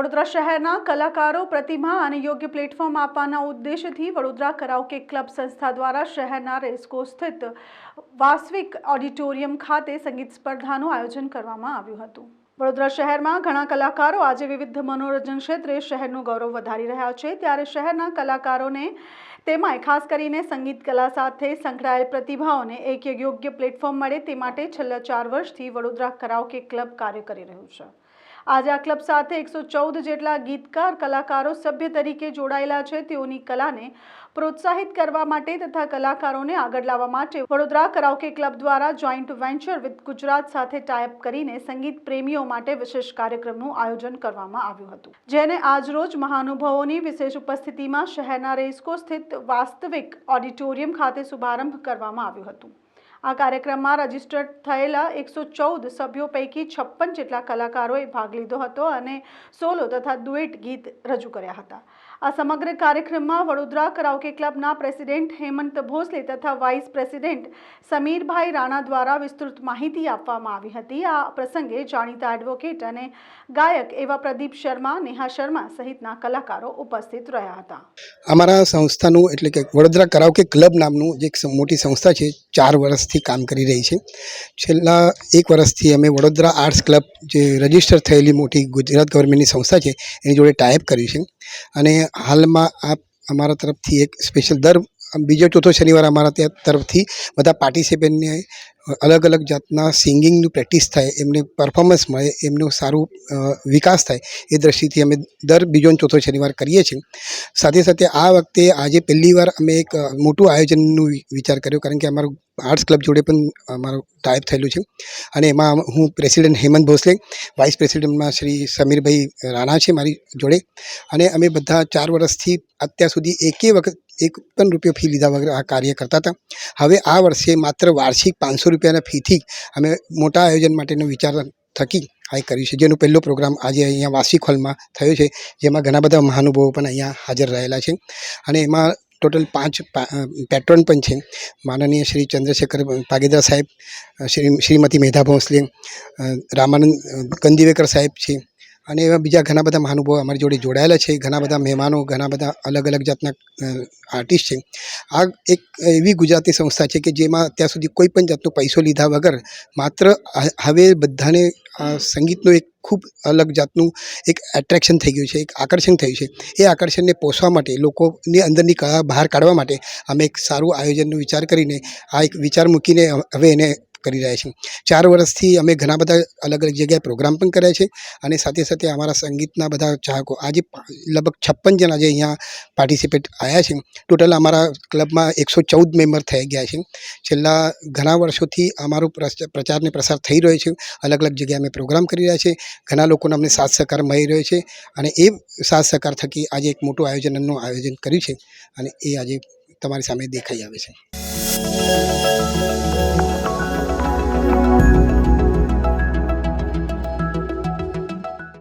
વડોદરા શહેરના કલાકારો પ્રતિમા અને યોગ્ય પ્લેટફોર્મ આપવાના ઉદ્દેશથી વડોદરા કરાઓકે ક્લબ સંસ્થા દ્વારા શહેરના રેસ્કો સ્થિત વાસ્વિક ઓડિટોરિયમ ખાતે સંગીત સ્પર્ધાનું આયોજન કરવામાં આવ્યું હતું. વડોદરા શહેરમાં ઘણા કલાકારો આજે વિવિધ મનોરંજન ક્ષેત્રે શહેરનું ગૌરવ વધારી રહ્યા છે. ત્યારે શહેરના કલાકારોને તેમાં ખાસ કરીને સંગીત કલા સાથે સંકળાયેલ પ્રતિભાઓને એક યોગ્ય પ્લેટફોર્મ મળે તે માટે છેલ્લા ચાર વર્ષથી વડોદરા કરાઓકે ક્લબ કાર્ય કરી રહ્યું છે. આજે આ ક્લબ સાથે એકસો ચૌદ જેટલા ગીતકાર, કલાકારો સભ્ય તરીકે જોડાયેલા છે. તેઓની કલાને પ્રોત્સાહિત કરવા માટે તથા કલાકારોને આગળ લાવવા માટે વડોદરા કરાઓકે ક્લબ દ્વારા જોઈન્ટ વેન્ચર વિથ ગુજરાત સાથે ટાઈપ કરીને સંગીત પ્રેમીઓ માટે વિશેષ કાર્યક્રમનું આયોજન કરવામાં આવ્યું હતું. જેને આજરોજ મહાનુભાવોની વિશેષ ઉપસ્થિતિમાં શહેરના રેસ્કો સ્થિત વાસ્તવિક ઓડિટોરિયમ ખાતે શુભારંભ કરવામાં આવ્યું હતું. આ કાર્યક્રમમાં રજીસ્ટર્ડ થયેલા એકસો ચૌદ સભ્યો પૈકી છપ્પન જેટલા કલાકારોએ ભાગ લીધો હતો અને સોલો તથા ડુએટ ગીત રજૂ કર્યા હતા. આ સમગ્ર કાર્યક્રમમાં વડોદરા કરાઓકે ક્લબના પ્રેસિડેન્ટ હેમંત ભોસલે તથા વાઇસ પ્રેસિડેન્ટ સમીરભાઈ રાણા દ્વારા વિસ્તૃત માહિતી આપવામાં આવી હતી. આ પ્રસંગે જાણીતા એડવોકેટ અને ગાયક એવા પ્રદીપ શર્મા, નેહા શર્મા સહિતના કલાકારો ઉપસ્થિત રહ્યા હતા. અમારા સંસ્થાનું એટલે કે વડોદરા કરાઓકે ક્લબ નામનું જે એક મોટી સંસ્થા છે, ચાર વર્ષથી કામ કરી રહી છે. છેલ્લા એક વર્ષથી અમે વડોદરા આર્ટ્સ ક્લબ જે રજિસ્ટર થયેલી મોટી ગુજરાત ગવર્મેન્ટની સંસ્થા છે, એની જોડે ટાઈપ કર્યું છે. અને હાલમાં આ અમારા તરફથી એક સ્પેશિયલ દર, બીજો ચોથો શનિવાર અમારા ત્યાં તરફથી બધા પાર્ટિસિપેન્ટને અલગ અલગ જાતના સિંગિંગની પ્રેક્ટિસ થાય, એમને પરફોર્મન્સ મળે, એમનું સારું વિકાસ થાય, એ દ્રષ્ટિથી અમે દર બીજો ચોથો શનિવાર કરીએ છીએ. સાથે સાથે આ વખતે આજે પહેલી વાર અમે એક મોટું આયોજનનું વિચાર કર્યો, કારણ કે અમારું આર્ટ્સ ક્લબ જોડે પણ અમારું ટાઈપ થયેલું છે. અને એમાં હું પ્રેસિડેન્ટ હેમંત ભોસલે વાઇસ પ્રેસિડેન્ટમાં શ્રી સમીરભાઈ રાણા છે મારી જોડે. અને અમે બધા ચાર વર્ષથી અત્યાર સુધી એકે વખત એક પણ રૂપિયો ફી લીધા વગર આ કાર્ય કરતા હતા. હવે આ વર્ષે માત્ર વાર્ષિક પાંચસો રૂપિયાના ફીથી અમે મોટા આયોજન માટેનો વિચાર થકી આ કર્યું છે. જેનો પહેલો પ્રોગ્રામ આજે અહીંયા વાર્ષિક હોલમાં થયો છે જેમાં ઘણા બધા મહાનુભાવો પણ અહીંયા હાજર રહેલા છે. અને એમાં ટોટલ પાંચ પેટ્રોન પણ છે. માનનીય શ્રી ચંદ્રશેખર પાગેદરા સાહેબ શ્રી શ્રીમતી મેધા ભોંસલે રામાનંદ અ, કંદીવેકર સાહેબ છે અને એવા બીજા ઘણા બધા મહાનુભાવો અમારી જોડે જોડાયેલા છે. ઘણા બધા મહેમાનો, ઘણા બધા અલગ અલગ જાતના આર્ટિસ્ટ છે. આ એક એવી ગુજરાતી સંસ્થા છે કે જેમાં અત્યાર સુધી કોઈ પણ જાતનો પૈસો લીધા વગર માત્ર હવે બધાને આ સંગીતનું એક ખૂબ અલગ જાતનું એક એટ્રેક્શન થઈ ગયું છે, એક આકર્ષણ થયું છે. એ આકર્ષણને પોષવા માટે, લોકોની અંદરની કળા બહાર કાઢવા માટે અમે એક સારું આયોજનનો વિચાર કરીને આ એક વિચાર મૂકીને હવે એને કરી રહ્યા છીએ. ચાર વર્ષથી અમે ઘણા બધા અલગ અલગ જગ્યાએ પ્રોગ્રામ પણ કર્યા છે અને સાથે સાથે અમારા સંગીતના બધા ચાહકો આજે લગભગ છપ્પન જણા જે અહીંયા પાર્ટિસિપેટ આવ્યા છે. ટોટલ અમારા ક્લબમાં એકસો ચૌદ મેમ્બર થઈ ગયા છે. છેલ્લા ઘણા વર્ષોથી અમારો પ્રચારને પ્રસાર થઈ રહ્યો છે. અલગ અલગ જગ્યાએ અમે પ્રોગ્રામ કરી રહ્યા છે. ઘણા લોકોને અમને સાથ સહકાર મળી રહ્યો છે અને એ સાથ સહકાર થકી આજે એક મોટું આયોજનનું આયોજન કર્યું છે અને એ આજે તમારી સામે દેખાઈ આવે છે.